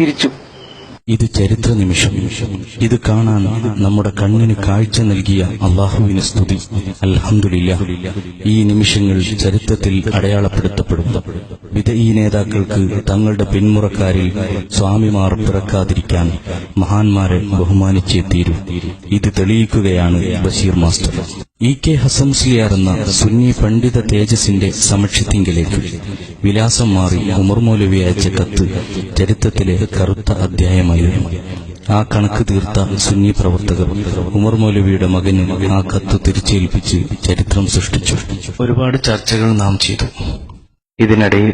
തിരിച്ചു. ഇത് ചരിത്ര നിമിഷം. ഇത് കാണാൻ നമ്മുടെ കണ്ണിന് കാഴ്ച നൽകിയ അള്ളാഹുവിന് സ്തുതി. അലഹമില്ല ഈ നിമിഷങ്ങൾ ചരിത്രത്തിൽ അടയാളപ്പെടുത്തപ്പെടും. വിധയി നേതാക്കൾക്ക് തങ്ങളുടെ പിന്മുറക്കാരിൽ സ്വാമിമാർ പിറക്കാതിരിക്കാൻ മഹാന്മാരെ ബഹുമാനിച്ചേ തീരൂ. ഇത് തെളിയിക്കുകയാണ് ബഷീർ മാസ്റ്റർ. ഇ കെ ഹസംസ്ലിയാർ എന്ന സുന്നി പണ്ഡിത തേജസിന്റെ സമക്ഷത്തിങ്കിലേക്ക് വിലാസം മാറി ഉമർ മൗലവി അയച്ച കത്ത് ചരിത്രത്തിലെ കറുത്ത അധ്യായമായിരുന്നു. ആ കണക്ക് തീർത്ത സുന്നി പ്രവർത്തകർ ഉമർ മൗലവിയുടെ മകന് ആ കത്ത് തിരിച്ചേൽപ്പിച്ച് ചരിത്രം സൃഷ്ടിച്ചു. ഒരുപാട് ചർച്ചകൾ നാം ചെയ്തു. ഇതിനിടയിൽ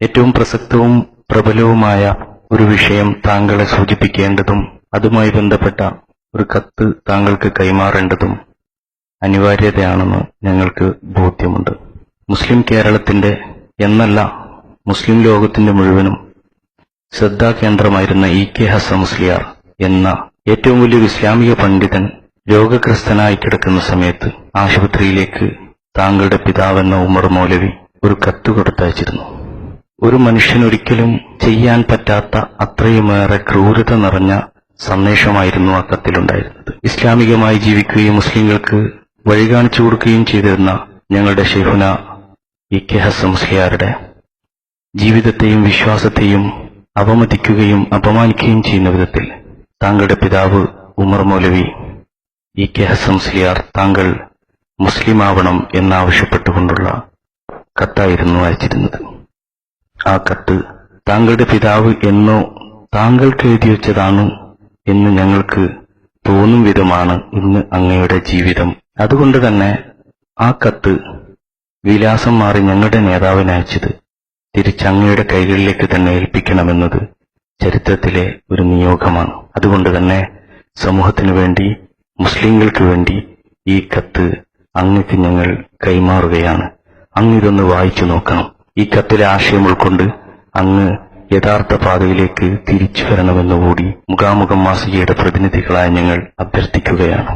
ഏറ്റവും പ്രസക്തവും പ്രബലവുമായ ഒരു വിഷയം താങ്കളെ സൂചിപ്പിക്കേണ്ടതും അതുമായി ബന്ധപ്പെട്ട ഒരു കത്ത് താങ്കൾക്ക് കൈമാറേണ്ടതും അനിവാര്യതയാണെന്ന് ഞങ്ങൾക്ക് ബോധ്യമുണ്ട്. മുസ്ലിം കേരളത്തിന്റെ എന്നല്ല മുസ്ലിം ലോകത്തിന്റെ മുഴുവനും ശ്രദ്ധാകേന്ദ്രമായിരുന്ന ഇ കെ ഹസ മുസ്ലിയാർ എന്ന ഏറ്റവും വലിയ ഇസ്ലാമിക പണ്ഡിതൻ രോഗഗ്രസ്തനായി കിടക്കുന്ന സമയത്ത് ആശുപത്രിയിലേക്ക് താങ്കളുടെ പിതാവെന്ന ഉമർ മൗലവി ഒരു കത്ത് കൊടുത്തയച്ചിരുന്നു. ഒരു മനുഷ്യനൊരിക്കലും ചെയ്യാൻ പറ്റാത്ത അത്രയുമേറെ ക്രൂരത നിറഞ്ഞ സന്ദേശമായിരുന്നു ആ കത്തിലുണ്ടായിരുന്നത് ഇസ്ലാമികമായി ജീവിക്കുകയും മുസ്ലിങ്ങൾക്ക് വഴി കാണിച്ചു കൊടുക്കുകയും ചെയ്തിരുന്ന ഞങ്ങളുടെ ഷെഹുന ഇ കെ ഹസൻ മുസ്ലിയാരുടെ ജീവിതത്തെയും വിശ്വാസത്തെയും അപമതിക്കുകയും അപമാനിക്കുകയും ചെയ്യുന്ന വിധത്തിൽ താങ്കളുടെ പിതാവ് ഉമർ മൗലവി ഇ കെ ഹസൻ മുസ്ലിയാർ താങ്കൾ മുസ്ലിമാവണം എന്നാവശ്യപ്പെട്ടുകൊണ്ടുള്ള കത്തായിരുന്നു അയച്ചിരുന്നത്. ആ കത്ത് താങ്കളുടെ പിതാവ് എന്നോ താങ്കൾക്ക് എഴുതി വെച്ചതാണ് എന്ന് ഞങ്ങൾക്ക് തോന്നും വിധമാണ് ഇന്ന് അങ്ങയുടെ ജീവിതം. അതുകൊണ്ട് തന്നെ ആ കത്ത് വിലാസം മാറി ഞങ്ങളുടെ നേതാവിന് അയച്ചത് തിരിച്ചങ്ങയുടെ കൈകളിലേക്ക് തന്നെ ഏൽപ്പിക്കണമെന്നത് ചരിത്രത്തിലെ ഒരു നിയോഗമാണ്. അതുകൊണ്ട് തന്നെ സമൂഹത്തിനു വേണ്ടി മുസ്ലിങ്ങൾക്ക് വേണ്ടി ഈ കത്ത് അങ്ങക്ക് ഞങ്ങൾ കൈമാറുകയാണ്. അങ്ങിതൊന്ന് വായിച്ചു നോക്കണം. ഈ കത്തിലെ ആശയം ഉൾക്കൊണ്ട് അങ്ങ് യഥാർത്ഥ പാതയിലേക്ക് തിരിച്ചു വരണമെന്നുകൂടി മുഖാമുഖം മാസികയുടെ പ്രതിനിധികളായ ഞങ്ങൾ അഭ്യർത്ഥിക്കുകയാണ്.